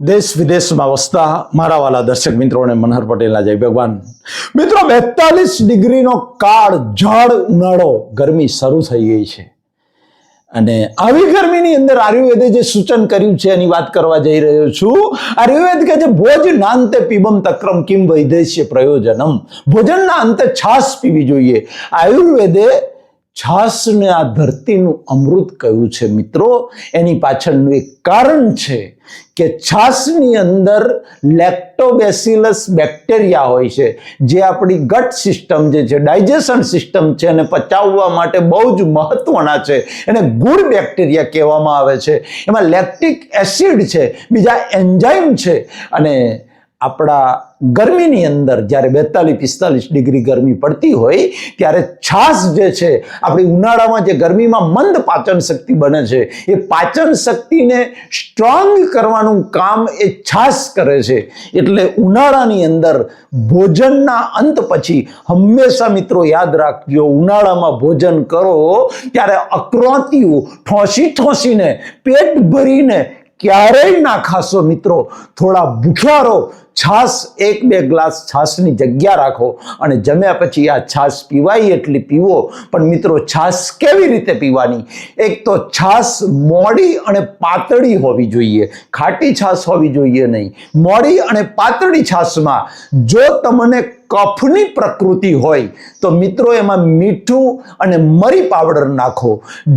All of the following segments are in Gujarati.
દેશ વિદેશમાં વસતા મારા વાલા દર્શક મિત્રોને મનહર પટેલના જય ભગવાન. મિત્રો, બેતાલીસ ડિગ્રીનો કાળ જળ ઉનાળો ગરમી શરૂ થઈ ગઈ છે. અને આવી ગરમીની અંદર આયુર્વેદે જે સૂચન કર્યું છે, એની વાત કરવા જઈ રહ્યો છું. આયુર્વેદ કે જે ભોજ નાંતે પીબમ તક્રમ કિમ વૈદેશ્ય પ્રયોજનમ. ભોજનના અંતે છાશ પીવી જોઈએ. આયુર્વેદે છાશને આ ધરતીનું અમૃત કહ્યું છે મિત્રો. એની પાછળનું એક કારણ છે કે છાશની અંદર લેક્ટોબેસિલસ બેક્ટેરિયા હોય છે, જે આપણી ગટ સિસ્ટમ જે છે ડાયજેશન સિસ્ટમ છે એને પચાવવા માટે બહુ જ મહત્વના છે. એને ગુડ બેક્ટેરિયા કહેવામાં આવે છે. એમાં લેક્ટિક એસિડ છે, બીજા એન્ઝાઇમ છે અને આપણા ગરમીની અંદર જ્યારે બેતાલીસ, પિસ્તાલીસ ડિગ્રી ગરમી પડતી હોય, ત્યારે છાશ જે છે, આપણી ઉનાળામાં જે ગરમીમાં મંદ પાચન શક્તિ બને છે, એ પાચન શક્તિને સ્ટ્રોંગ કરવાનું કામ એ છાશ કરે છે. એટલે ઉનાળાની અંદર ભોજનના અંત પછી હંમેશા મિત્રો યાદ રાખજો, ઉનાળામાં ભોજન કરો, ત્યારે અક્રોતિઓ ઠોસી ઠોસીને, પેટ ભરીને ક્યારેય ના ખાશો મિત્રો. થોડા ભૂખ્યા રહો છાશ, એક બે ગ્લાસ છાશની જગ્યા રાખો અને જમ્યા પછી આ છાશ પીવાય એટલી પીવો. પણ મિત્રો, છાશ કેવી રીતે પીવાની? એક તો છાશ મોડી અને પાતળી હોવી જોઈએ. ખાટી છાશ હોવી જોઈએ નહીં. મોડી અને પાતળી છાશમાં જો તમને કફની પ્રકૃતિ હોય તો મિત્રો એમાં મીઠું અને મરી પાવડર નાખો.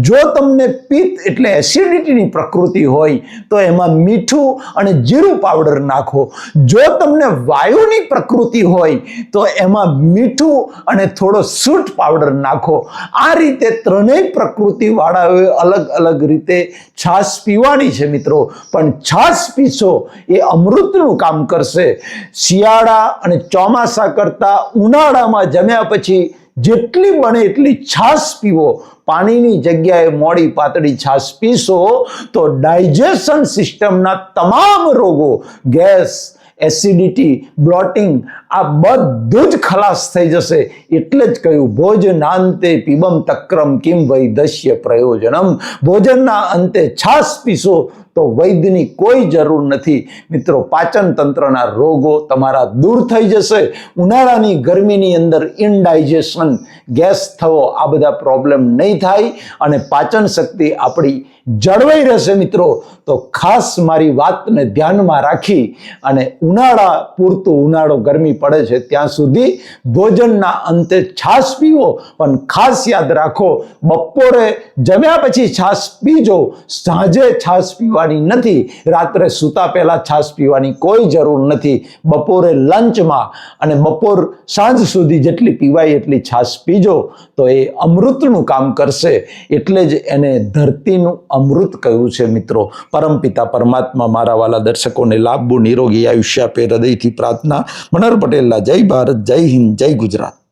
જો તમને પિત્ત એટલે એસિડિટીની પ્રકૃતિ હોય તો એમાં મીઠું અને જીરું પાવડર નાખો. જો તમને વાયુની પ્રકૃતિ હોય તો એમાં મીઠું અને થોડો સૂટ પાવડર નાખો. આ રીતે ત્રણેય પ્રકૃતિવાળાઓએ અલગ અલગ રીતે છાશ પીવાની છે મિત્રો. પણ છાશ પીશો એ અમૃતનું કામ કરશે. શિયાળા અને ચોમાસા કરતા ઉનાળામાં જમ્યા પછી જેટલી બને એટલી છાશ પીવો. પાણીની જગ્યાએ મોડી પાતળી છાશ પીશો તો ડાયજેશન સિસ્ટમના તમામ રોગો, ગેસ, એસિડિટી, બ્લોટિંગ, આ બધું જ ખલાસ થઈ જશે. એટલે જ કહ્યું, ભોજનાંતે પીબમ તક્રમ કિમ વૈદસ્ય પ્રયોજનમ. ભોજનના અંતે છાશ પીશો તો વૈદ્યની કોઈ જરૂર નથી. મિત્રો, પાચન તંત્રના રોગો તમારા દૂર થઈ જશે. ઉનાળાની ગરમીની અંદર ઇનડાઇજેશન ગેસ થવો, આ બધા પ્રોબ્લેમ નહીં થાય અને પાચન શક્તિ આપણી જળવાઈ રહેશે મિત્રો. તો ખાસ મારી વાતને ધ્યાનમાં રાખી અને ઉનાળા, પૂરતું ઉનાળો ગરમી પડે છે ત્યાં સુધી ભોજનના અંતે છાશ પીવો. પણ ખાસ યાદ રાખો, બપોરે જમ્યા પછી છાશ પીજો, સાંજે છાશ પીવાની નથી. રાત્રે સૂતા પહેલા છાશ પીવાની કોઈ જરૂર નથી. બપોરે લંચમાં અને બપોર સાંજ સુધી જેટલી પીવાય એટલી છાશ પીજો તો એ અમૃતનું કામ કરશે. એટલે જ એને ધરતીનું અમૃત કહ્યું છે મિત્રો. પરમપિતા પરમાત્મા મારા વાલા દર્શકોને લાભવું નિરોગી આયુષ્ય આપે હૃદયથી પ્રાર્થના. મનર પટેલના જય ભારત, જય હિન્દ, જય ગુજરાત.